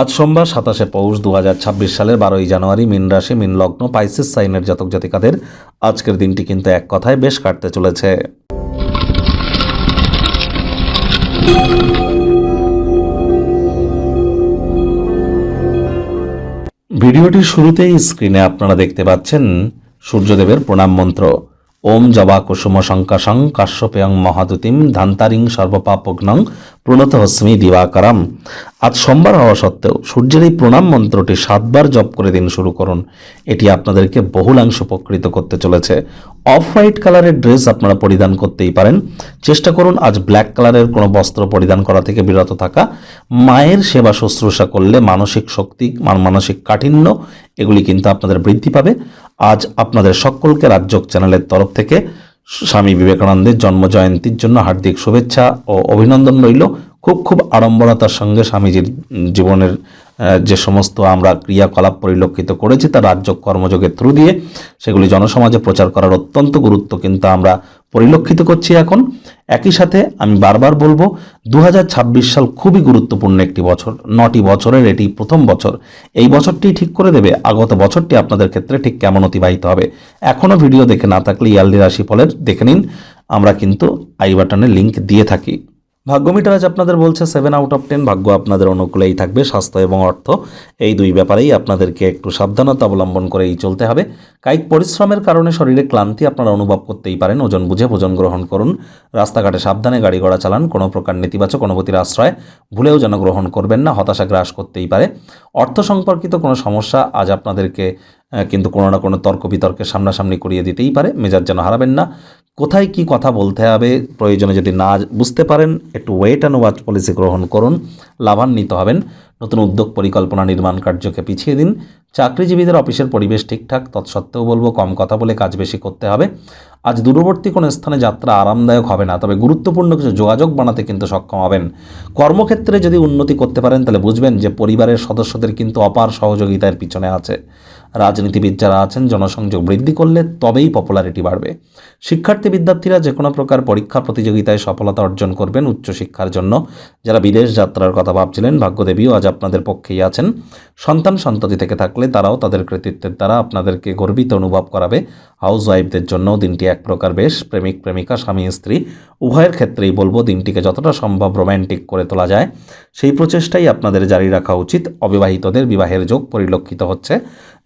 আজ সোমবার সাতাশে পৌষ দু হাজার ছাব্বিশ সালের বারোই জানুয়ারি মিন রাশি, মিন লগ্ন, পাইসিস সাইনের জাতক জাতিকাদের আজকের দিনটি কিন্তু এক কথায় বেশ কাটতে চলেছে। ভিডিওটির শুরুতেই স্ক্রিনে আপনারা দেখতে পাচ্ছেন সূর্যদেবের প্রণাম মন্ত্র। ওম জবা কুসুম শঙ্কাশং কাশ্যপেয়ং মহাদুতিম ধান্তারিং সর্বপাপগ্নং প্রণত হস্মি দিবাকরম। আজ সোমবার হওয়া সত্ত্বেও সূর্যের এই প্রণাম মন্ত্রটি সাতবার জপ করে দিন শুরু করুন। এটি আপনাদেরকে বহুলাংশ উপকৃত করতে চলেছে। অফ হোয়াইট কালারের ড্রেস আপনারা পরিধান করতেই পারেন। চেষ্টা করুন আজ ব্ল্যাক কালারের কোনো বস্ত্র পরিধান করা থেকে বিরত থাকা। মায়ের সেবা শুশ্রূষা করলে মানসিক শক্তি, মান- মানসিক কাঠিন্য এগুলি কিন্তু আপনাদের বৃদ্ধি পাবে। আজ আপনাদের সকলকে রাজ্যক চ্যানেলের তরফ থেকে স্বামী বিবেকানন্দের জন্ম জয়ন্তীর জন্য হার্দিক শুভেচ্ছা ও অভিনন্দন রইল। খুব খুব আড়ম্বরতার সঙ্গে স্বামীজির জীবনের যে সমস্ত আমরা ক্রিয়াকলাপ পরিলক্ষিত করেছি তার রাজ্য কর্মযোগের থ্রু দিয়ে, সেগুলি জনসমাজে প্রচার করার অত্যন্ত গুরুত্ব কিন্তু আমরা পরিলক্ষিত করছি এখন। একই সাথে আমি বারবার বলব দু হাজার ছাব্বিশ সাল খুবই গুরুত্বপূর্ণ একটি বছর, নটি বছরের এটি প্রথম বছর। এই বছরটি ঠিক করে দেবে, আগত বছরটি আপনাদের ক্ষেত্রে ঠিক কেমন অতিবাহিত হবে। এখনও ভিডিও দেখে না থাকলে ইয়ারলি রাশিফলের দেখে নিন। আমরা কিন্তু আই বাটনের লিঙ্ক দিয়ে থাকি। ভাগ্য মিটার আজ আপনাদের বলছে সেভেন আউট অফ টেন ভাগ্য আপনাদের অনুকূলেই থাকবে, স্বাস্থ্য এবং অর্থ। এই দুই ব্যাপারেই আপনাদেরকে একটু সাবধানতা অবলম্বন করেই চলতে হবে। কায়িক পরিশ্রমের কারণে শরীরে ক্লান্তি আপনারা অনুভব করতেই পারেন। ওজন বুঝে ভোজন গ্রহণ করুন। রাস্তাঘাটে সাবধানে গাড়ি ঘোড়া চালান। কোনো প্রকার নেতিবাচক অনুভূতির আশ্রয় ভুলেও যেন গ্রহণ করবেন না, হতাশা গ্রাস করতেই পারে। অর্থ সম্পর্কিত কোনো সমস্যা আজ আপনাদেরকে কিন্তু কোনো না কোনো তর্ক বিতর্কের সামনাসামনি করিয়ে দিতেই পারে। মেজাজ যেন হারাবেন না। কোথায় কি কথা বলতে হবে, প্রয়োজনে যদি না বুঝতে পারেন, একটু ওয়েট অ্যান্ড ওয়াচ পলিসি গ্রহণ করুন, লাভান্বিত হবেন। নতুন উদ্যোগ পরিকল্পনা নির্মাণ কার্যকে পিছিয়ে দিন। চাকরিজীবীদের অফিসের পরিবেশ ঠিকঠাক, তৎসত্ত্বেও বলব, কম কথা বলে কাজ বেশি করতে হবে। আজ দূরবর্তী কোনো স্থানে যাত্রা আরামদায়ক হবে না, তবে গুরুত্বপূর্ণ কিছু যোগাযোগ বানাতে কিন্তু সক্ষম হবেন। কর্মক্ষেত্রে যদি উন্নতি করতে পারেন, তাহলে বুঝবেন যে পরিবারের সদস্যদের কিন্তু অপার সহযোগিতার পিছনে আছে। রাজনীতিবিদ যারা আছেন, জনসংযোগ বৃদ্ধি করলে তবেই পপুলারিটি বাড়বে। শিক্ষার্থী বিদ্যার্থীরা যে কোনো প্রকার পরীক্ষা প্রতিযোগিতায় সফলতা অর্জন করবেন উচ্চশিক্ষার জন্য। যারা বিদেশ যাত্রার কথা ভাবছিলেন, ভাগ্যদেবীও আজ আপনাদের পক্ষেই আছেন। সন্তান সন্ততি থেকে থাকলে তারাও তাদের কৃতিত্বের দ্বারা আপনাদেরকে গর্বিত অনুভব করাবে। হাউস ওয়াইফদের জন্যও দিনটি এক প্রকার বেশ, প্রেমিক, প্রেমিকা, স্বামী, স্ত্রী, উভয়ের ক্ষেত্রেই বলব দিনটিকে যতটা সম্ভব রোম্যান্টিক করে তোলা যায়। সেই প্রচেষ্টাই আপনাদের জারি রাখা উচিত। অবিবাহিতদের বিবাহের যোগ পরিলক্ষিত হচ্ছে।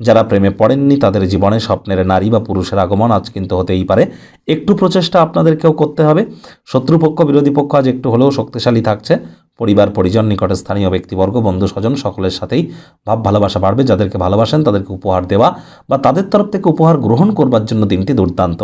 যারা প্রেমে পড়েননি, তাদের জীবনে স্বপ্নের নারী বা পুরুষের আগমন আজ কিন্তু হতেই পারে। একটু প্রচেষ্টা আপনাদেরকেও করতে হবে। শত্রুপক্ষ, বিরোধী পক্ষ আজ একটু হলেও শক্তিশালী থাকছে। পরিবার, পরিজন, নিকটে স্থানীয় ব্যক্তিবর্গ, বন্ধু, স্বজন সকলের সাথেই ভাব, ভালোবাসা বাড়বে। যাদেরকে ভালোবাসেন, তাদেরকে উপহার দেওয়া বা তাদের তরফ থেকে উপহার গ্রহণ করবার জন্য দিনটি দুর্দান্ত।